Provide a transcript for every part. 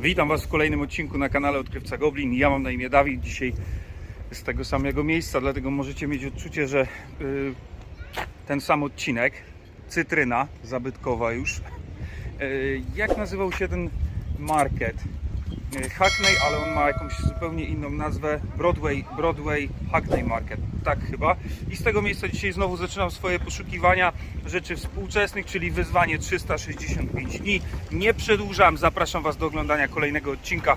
Witam Was w kolejnym odcinku na kanale Odkrywca Goblin. Ja mam na imię Dawid, dzisiaj z tego samego miejsca, dlatego możecie mieć odczucie, że y, ten sam odcinek, cytryna zabytkowa już. Y, jak nazywał się ten market? Y, Hackney, ale on ma jakąś zupełnie inną nazwę. Broadway, Broadway Hackney Market, tak chyba. I z tego miejsca dzisiaj znowu zaczynam swoje poszukiwania rzeczy współczesnych, czyli wyzwanie 365 dni. Nie przedłużam, zapraszam Was do oglądania kolejnego odcinka.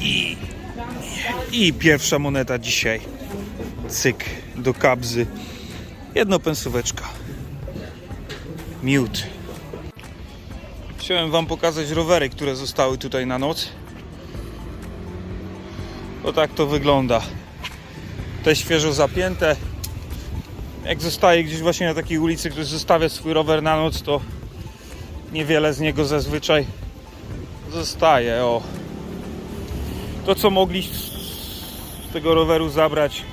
I, I pierwsza moneta dzisiaj. Cyk do kabzy. Jedno pensóweczka. Miód. Chciałem Wam pokazać rowery, które zostały tutaj na noc. To tak to wygląda. Te świeżo zapięte. Jak zostaje gdzieś właśnie na takiej ulicy, ktoś zostawia swój rower na noc, to niewiele z niego zazwyczaj zostaje. O. To co mogli z tego roweru zabrać,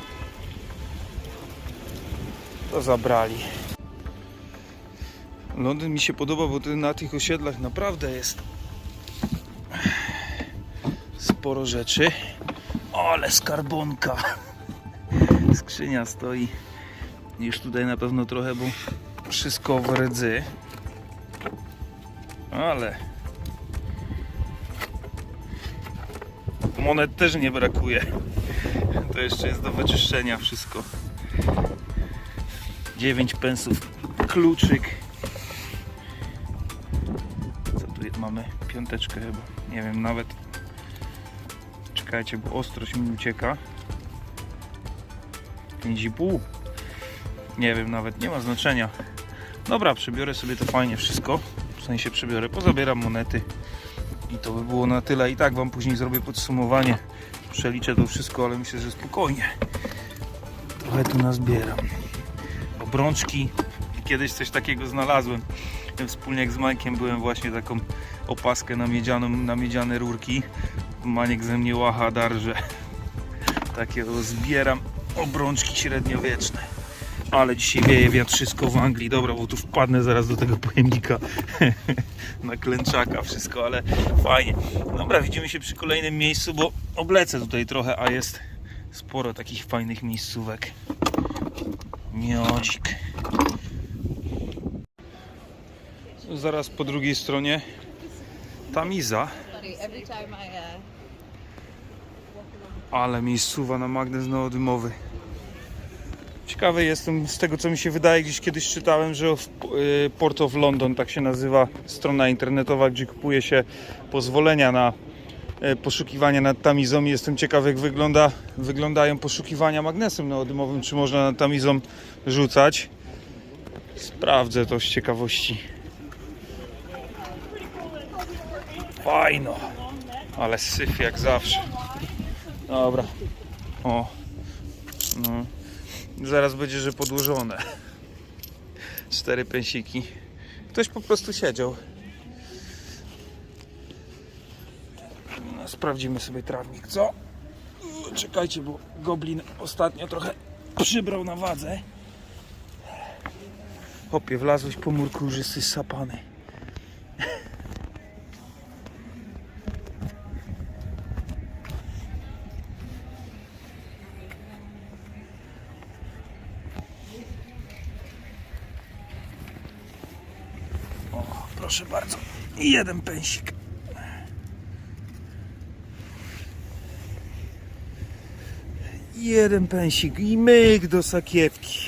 to zabrali. Londyn mi się podoba, bo na tych osiedlach naprawdę jest sporo rzeczy. Ale skarbonka. Skrzynia stoi. Już tutaj na pewno trochę, bo wszystko w rdzy. Ale monet też nie brakuje. To jeszcze jest do wyczyszczenia wszystko. 9 pensów, kluczyk. Co tu mamy? Piąteczkę chyba. Nie wiem, nawet. Czekajcie, bo ostrość mi ucieka. 5,5. Nie wiem, nawet nie ma znaczenia. Dobra, przebiorę sobie to fajnie wszystko. W sensie przebiorę, pozabieram monety. I to by było na tyle. I tak Wam później zrobię podsumowanie. Przeliczę to wszystko, ale myślę, że spokojnie. Trochę tu nazbieram. Obrączki. Kiedyś coś takiego znalazłem. Wspólnie jak z Majkiem byłem właśnie taką opaskę na, miedzianą, na miedziane rurki. Maniek ze mnie łacha darże. Takie zbieram obrączki średniowieczne. Ale dzisiaj wieje wiatrzysko w Anglii. Dobra, bo tu wpadnę zaraz do tego pojemnika na klęczaka, wszystko, ale fajnie. Dobra, widzimy się przy kolejnym miejscu, bo oblecę tutaj trochę, a jest sporo takich fajnych miejscówek. Miodzik. Zaraz po drugiej stronie Tamiza, ale miejscowa na magnes neodymowy. Ciekawy jestem z tego co mi się wydaje, gdzieś kiedyś czytałem, że w y, Port of London tak się nazywa strona internetowa, gdzie kupuje się pozwolenia na poszukiwania nad tamizą jestem ciekawy jak wygląda, wyglądają poszukiwania magnesem neodymowym, czy można nad tamizą rzucać. Sprawdzę to z ciekawości. Fajno, ale syf jak zawsze. Dobra. O. No. Zaraz będzie, że podłożone. Cztery pensiki. Ktoś po prostu siedział. Sprawdzimy sobie trawnik, co? Czekajcie, bo goblin ostatnio trochę przybrał na wadze. Hopie, wlazłeś po murku, już jesteś sapany. O, proszę bardzo. Jeden pensik. Jeden pensik i myk do sakiewki.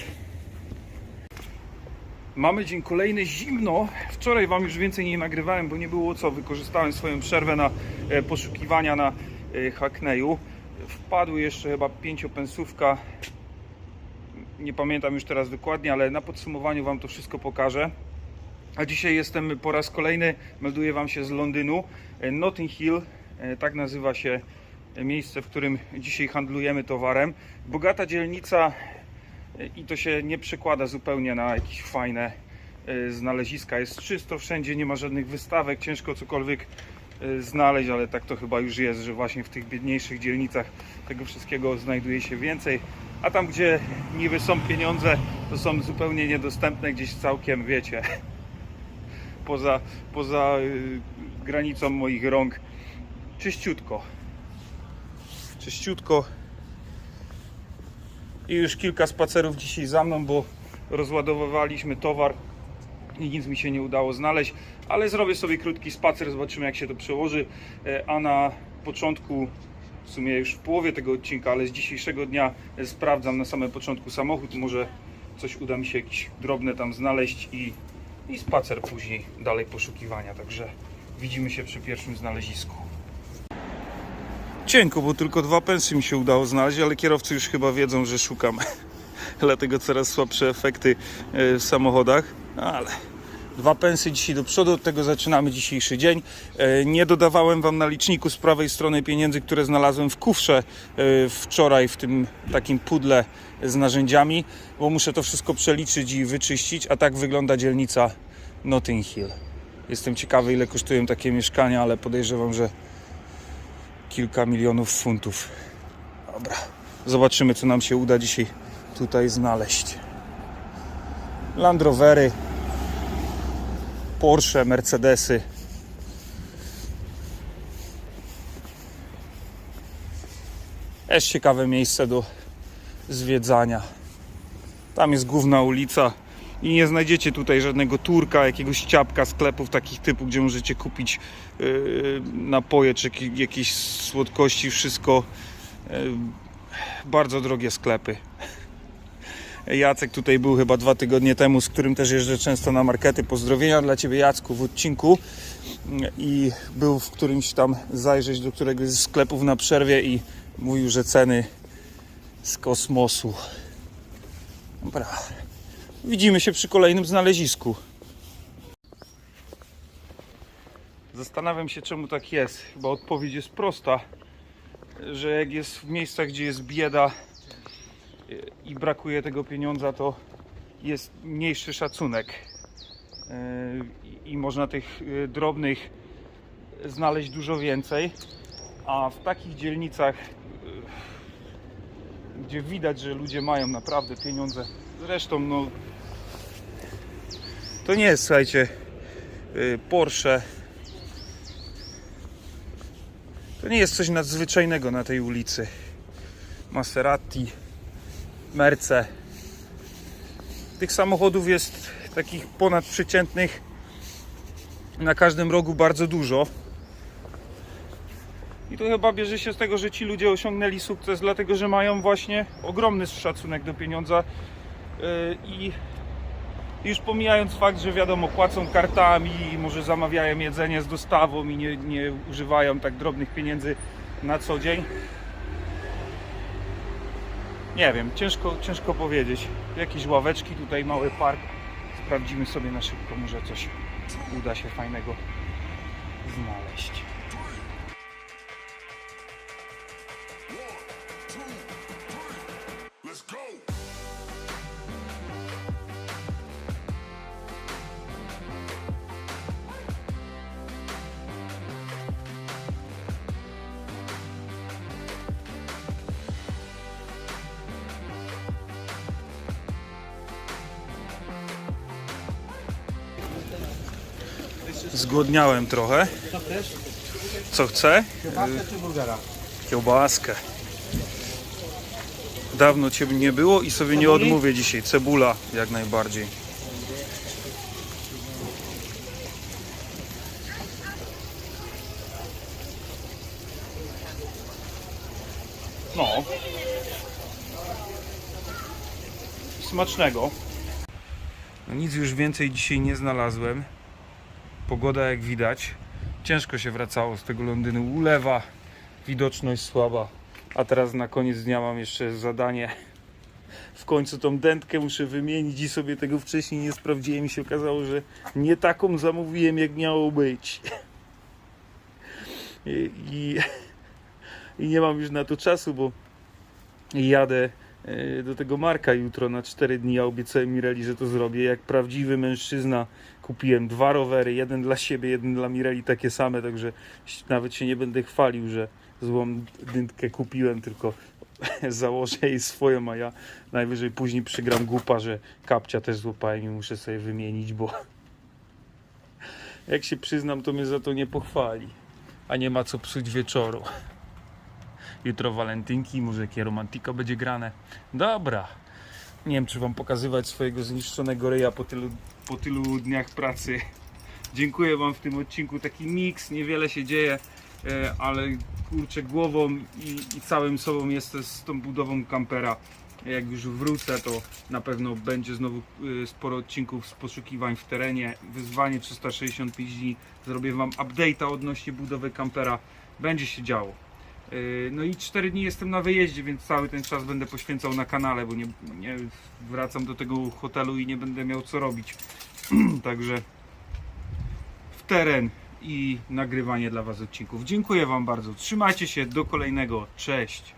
Mamy dzień kolejny zimno. Wczoraj Wam już więcej nie nagrywałem, bo nie było co. Wykorzystałem swoją przerwę na e, poszukiwania na e, Hackneyu. Wpadły jeszcze chyba pięciopensówka. Nie pamiętam już teraz dokładnie, ale na podsumowaniu Wam to wszystko pokażę. A dzisiaj jestem po raz kolejny, melduję Wam się z Londynu. E, Notting Hill, tak nazywa się miejsce, w którym dzisiaj handlujemy towarem. Bogata dzielnica i to się nie przekłada zupełnie na jakieś fajne e, znaleziska. Jest czysto wszędzie, nie ma żadnych wystawek, ciężko cokolwiek e, znaleźć, ale tak to chyba już jest, że właśnie w tych biedniejszych dzielnicach tego wszystkiego znajduje się więcej. A tam, gdzie niby są pieniądze, to są zupełnie niedostępne gdzieś całkiem, wiecie, poza, poza y, granicą moich rąk. Czyściutko. Czyściutko. I już kilka spacerów dzisiaj za mną, bo rozładowywaliśmy towar i nic mi się nie udało znaleźć, ale zrobię sobie krótki spacer, zobaczymy jak się to przełoży, E, a na początku, w sumie już w połowie tego odcinka, ale z dzisiejszego dnia e, sprawdzam na samym początku samochód, może coś uda mi się jakieś drobne tam znaleźć i, i spacer później dalej poszukiwania, także widzimy się przy pierwszym znalezisku. Cienko, bo tylko dwa pensy mi się udało znaleźć, ale kierowcy już chyba wiedzą, że szukam. Dlatego coraz słabsze efekty e, w samochodach, ale dwa pensy dzisiaj do przodu, od tego zaczynamy dzisiejszy dzień. E, Nie dodawałem Wam na liczniku z prawej strony pieniędzy, które znalazłem w kufrze e, wczoraj w tym takim pudle z narzędziami, bo muszę to wszystko przeliczyć i wyczyścić, a tak wygląda dzielnica Notting Hill. Jestem ciekawy ile kosztują takie mieszkania, ale podejrzewam, że kilka milionów funtów. Dobra, zobaczymy co nam się uda dzisiaj tutaj znaleźć. Land Rovery, Porsche, Mercedesy. Też ciekawe miejsce do zwiedzania. Tam jest główna ulica i nie znajdziecie tutaj żadnego turka, jakiegoś ciapka, sklepów takich typu, gdzie możecie kupić yy, napoje czy jakie- jakieś słodkości, wszystko yy, bardzo drogie sklepy. Jacek tutaj był chyba dwa tygodnie temu, z którym też jeżdżę często na markety. Pozdrowienia dla Ciebie Jacku w odcinku i był w którymś tam zajrzeć do któregoś z sklepów na przerwie i mówił, że ceny z kosmosu. Dobra. Widzimy się przy kolejnym znalezisku. Zastanawiam się, czemu tak jest. Chyba odpowiedź jest prosta, że jak jest w miejscach, gdzie jest bieda i brakuje tego pieniądza, to jest mniejszy szacunek. Yy, I- można tych yy, drobnych znaleźć dużo więcej. A w takich dzielnicach, yy, gdzie widać, że ludzie mają naprawdę pieniądze, zresztą, no, to nie jest, słuchajcie, yy, Porsche. To nie jest coś nadzwyczajnego na tej ulicy. Maserati, Merce. Tych samochodów jest takich ponadprzeciętnych na każdym rogu bardzo dużo. I to chyba bierze się z tego, że ci ludzie osiągnęli sukces, dlatego że mają właśnie ogromny szacunek do pieniądza i już pomijając fakt, że wiadomo, płacą kartami i może zamawiają jedzenie z dostawą i nie, nie używają tak drobnych pieniędzy na co dzień. Nie wiem, ciężko, ciężko powiedzieć. Jakieś ławeczki, tutaj mały park. Sprawdzimy sobie na szybko, może coś uda się fajnego znaleźć. Zgłodniałem trochę. Co chcę? Kiełbaskę czy burgera? Kiełbaskę. Dawno Cię nie było i sobie nie odmówię dzisiaj. Cebula jak najbardziej. No. Smacznego. No nic już więcej dzisiaj nie znalazłem. Pogoda jak widać. Ciężko się wracało z tego Londynu. Ulewa, widoczność słaba. A teraz na koniec dnia mam jeszcze zadanie. W końcu tą dętkę muszę wymienić i sobie tego wcześniej nie sprawdziłem i się okazało, że nie taką zamówiłem jak miało być. I, i, i nie mam już na to czasu, bo jadę do tego Marka jutro na 4 dni. Ja obiecałem Mireli, że to zrobię. Jak prawdziwy mężczyzna kupiłem dwa rowery, jeden dla siebie, jeden dla Mireli, takie same, także nawet się nie będę chwalił, że złą dętkę kupiłem, tylko założę jej swoją, a ja najwyżej później przygram głupa, że kapcia też złapałem i muszę sobie wymienić, bo jak się przyznam, to mnie za to nie pochwali. A nie ma co psuć wieczoru. Jutro walentynki, może jakie romantika będzie grane. Dobra. Nie wiem, czy wam pokazywać swojego zniszczonego ryja po tylu, po tylu dniach pracy. Dziękuję wam w tym odcinku. Taki miks, niewiele się dzieje, e, ale kurczę głową i, i całym sobą jest z tą budową kampera. Jak już wrócę, to na pewno będzie znowu e, sporo odcinków z poszukiwań w terenie. Wyzwanie 365 dni. Zrobię wam update'a odnośnie budowy kampera. Będzie się działo. Yy, No i 4 dni jestem na wyjeździe, więc cały ten czas będę poświęcał na kanale, bo nie, nie wracam do tego hotelu i nie będę miał co robić. Także w teren i nagrywanie dla Was odcinków. Dziękuję Wam bardzo. Trzymajcie się do kolejnego. Cześć.